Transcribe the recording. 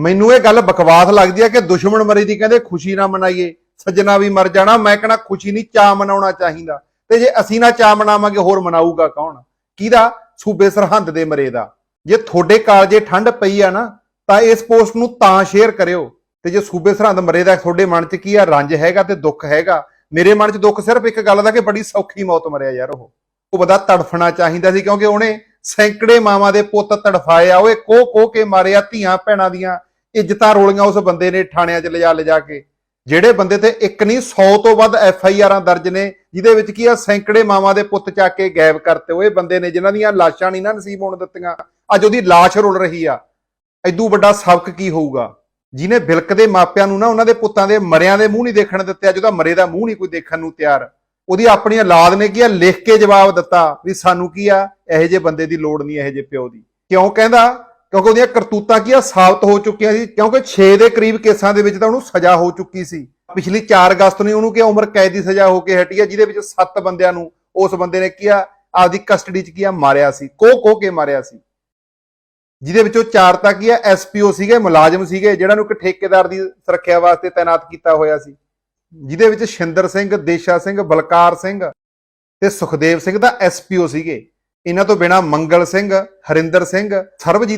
ਮੈਨੂੰ ਇਹ ਗੱਲ ਬਕਵਾਸ ਲੱਗਦੀ ਹੈ ਕਿ ਦੁਸ਼ਮਣ ਮਰੀ ਦੀ ਕਹਿੰਦੇ ਖੁਸ਼ੀ ਨਾ ਮਨਾਈਏ, ਸੱਜਣਾ ਵੀ ਮਰ ਜਾਣਾ, ਮੈਂ ਕਹਣਾ ਖੁਸ਼ੀ ਨਹੀਂ ਚਾਹ ਮਨਾਉਣਾ ਚਾਹੀਦਾ। ਤੇ ਜੇ ਅਸੀਂ ਨਾ ਚਾਹ ਮਨਾਵਾਂਗੇ, ਹੋਰ ਮਨਾਊਗਾ ਕੌਣ? ਕਿਹਦਾ? ਸੂਬੇ ਸਰਹੰਦ ਦੇ ਮਰੇ ਦਾ। ਜੇ ਤੁਹਾਡੇ ਕਾਲਜੇ ਠੰਡ ਪਈ ਆ ਨਾ, ਤਾਂ ਇਸ ਪੋਸਟ ਨੂੰ ਤਾਂ ਸ਼ੇਅਰ ਕਰਿਓ। ਤੇ ਜੇ ਸੂਬੇ ਸਰਹੰਦ ਮਰੇ ਦਾ, ਤੁਹਾਡੇ ਮਨ 'ਚ ਕੀ ਆ? ਰੰਜ ਹੈਗਾ ਤੇ ਦੁੱਖ ਹੈਗਾ। ਮੇਰੇ ਮਨ 'ਚ ਦੁੱਖ ਸਿਰਫ ਇੱਕ ਗੱਲ ਦਾ ਕਿ ਬੜੀ ਸੌਖੀ ਮੌਤ ਮਰਿਆ ਯਾਰ ਉਹ। ਉਹ ਬੰਦਾ ਤੜਫਣਾ ਚਾਹੀਦਾ ਸੀ ਕਿਉਂਕਿ ਉਹਨੇ ਸੈਂਕੜੇ ਮਾਵਾਂ ਦੇ ਪੁੱਤ ਤੜਫਾਏ ਆ, ਓਏ ਕੋ ਕੋ ਕੇ ਮਾਰਿਆ ਧੀਆਂ ਭੈਣਾਂ ਦੀਆਂ। ਇੱਜ਼ਤਾਂ ਰੋਲੀਆਂ ਉਸ ਬੰਦੇ ਨੇ ਥਾਣਿਆਂ 'ਚ ਲਿਜਾ ਲਿਜਾ ਕੇ। ਜਿਹੜੇ ਬੰਦੇ ਤੇ ਇੱਕ ਨਹੀਂ 100 ਤੋਂ ਵੱਧ ਐਫ ਆਈ ਆਰਾਂ ਦਰਜ ਨੇ, ਜਿਹਦੇ ਵਿੱਚ ਕੀ ਆ, ਸੈਂਕੜੇ ਮਾਵਾਂ ਦੇ ਪੁੱਤ ਚੱਕ ਕੇ ਗਾਇਬ ਕਰਤੇ। ਉਹ ਇਹ ਬੰਦੇ ਨੇ ਜਿਨ੍ਹਾਂ ਦੀਆਂ ਲਾਸ਼ਾਂ ਨਹੀਂ ਨਾ ਨਸੀਬ ਹੋਣ ਦਿੱਤੀਆਂ। ਅੱਜ ਉਹਦੀ ਲਾਸ਼ ਰੁਲ ਰਹੀ ਆ। ਐਦੂ ਵੱਡਾ ਸਬਕ ਕੀ ਹੋਊਗਾ? ਜਿਹਨੇ ਬਿਲਕ ਦੇ ਮਾਪਿਆਂ ਨੂੰ ਨਾ ਉਹਨਾਂ ਦੇ ਪੁੱਤਾਂ ਦੇ ਮਰਿਆਂ ਦੇ ਮੂੰਹ ਨਹੀਂ ਦੇਖਣ ਦਿੱਤੇ, ਅੱਜ ਉਹਦਾ ਮਰੇ ਦਾ ਮੂੰਹ ਨਹੀਂ ਕੋਈ ਦੇਖਣ ਨੂੰ ਤਿਆਰ। ਉਹਦੀ ਆਪਣੀ ਔਲਾਦ ਨੇ ਕੀ ਆ, ਲਿਖ ਕੇ ਜਵਾਬ ਦਿੱਤਾ ਵੀ ਸਾਨੂੰ ਕੀ ਆ, ਇਹੋ ਜਿਹੇ ਬੰਦੇ ਦੀ ਲੋੜ ਨਹੀਂ, ਇਹੋ ਜਿਹੇ ਪਿਓ ਦੀ। ਕਿਉਂ ਕਹਿੰਦਾ? ਕਿਉਂਕਿ ਉਹਦੀਆਂ ਕਰਤੂਤਾਂ ਕੀ ਆ? ਸਾਬਤ ਹੋ ਚੁੱਕੀਆਂ ਸੀ। ਕਿਉਂਕਿ 6 ਦੇ ਕਰੀਬ ਕੇਸਾਂ ਦੇ ਵਿੱਚ ਤਾਂ ਉਹਨੂੰ ਸਜ਼ਾ ਹੋ ਚੁੱਕੀ ਸੀ। ਪਿਛਲੀ 4 ਅਗਸਤ ਨੂੰ ਉਹਨੂੰ ਕੀ ਉਮਰ ਕੈਦ ਦੀ ਸਜ਼ਾ ਹੋ ਕੇ ਹਟੀ ਆ, ਜਿਹਦੇ ਵਿੱਚ 7 ਬੰਦਿਆਂ ਨੂੰ, ਉਸ ਬੰਦੇ ਨੇ ਕੀ ਆ, ਆਪਦੀ ਕਸਟਡੀ 'ਚ ਕੀ ਆ, ਮਾਰਿਆ ਸੀ। ਕੋ ਕੋ ਕੇ ਮਾਰਿਆ ਸੀ। ਜਿਹਦੇ ਵਿੱਚੋਂ ਚਾਰ ਤਾਂ ਕੀ ਆ ਐਸਪੀਓ ਸੀਗੇ, ਮੁਲਾਜ਼ਮ ਸੀਗੇ ਜਿਹੜਾ ਨੂੰ ਇੱਕ ਠੇਕੇਦਾਰ ਦੀ ਸੁਰੱਖਿਆ ਵਾਸਤੇ ਤਾਇਨਾਤ ਕੀਤਾ ਹੋਇਆ ਸੀ। ਜਿਹਦੇ ਵਿੱਚ ਸ਼ਿੰਦਰ ਸਿੰਘ, ਦੇਸ਼ਾ ਸਿੰਘ, ਬਲਕਾਰ ਸਿੰਘ ਤੇ ਸੁਖਦੇਵ ਸਿੰਘ ਦਾ ਐਸਪੀਓ ਸੀਗੇ। ਇਹਨਾਂ ਤੋਂ ਬਿਨਾ ਮੰਗਲ ਸਿੰਘ, ਹਰਿੰਦਰ ਸਿੰਘ, ਸਰਬਜੀਤ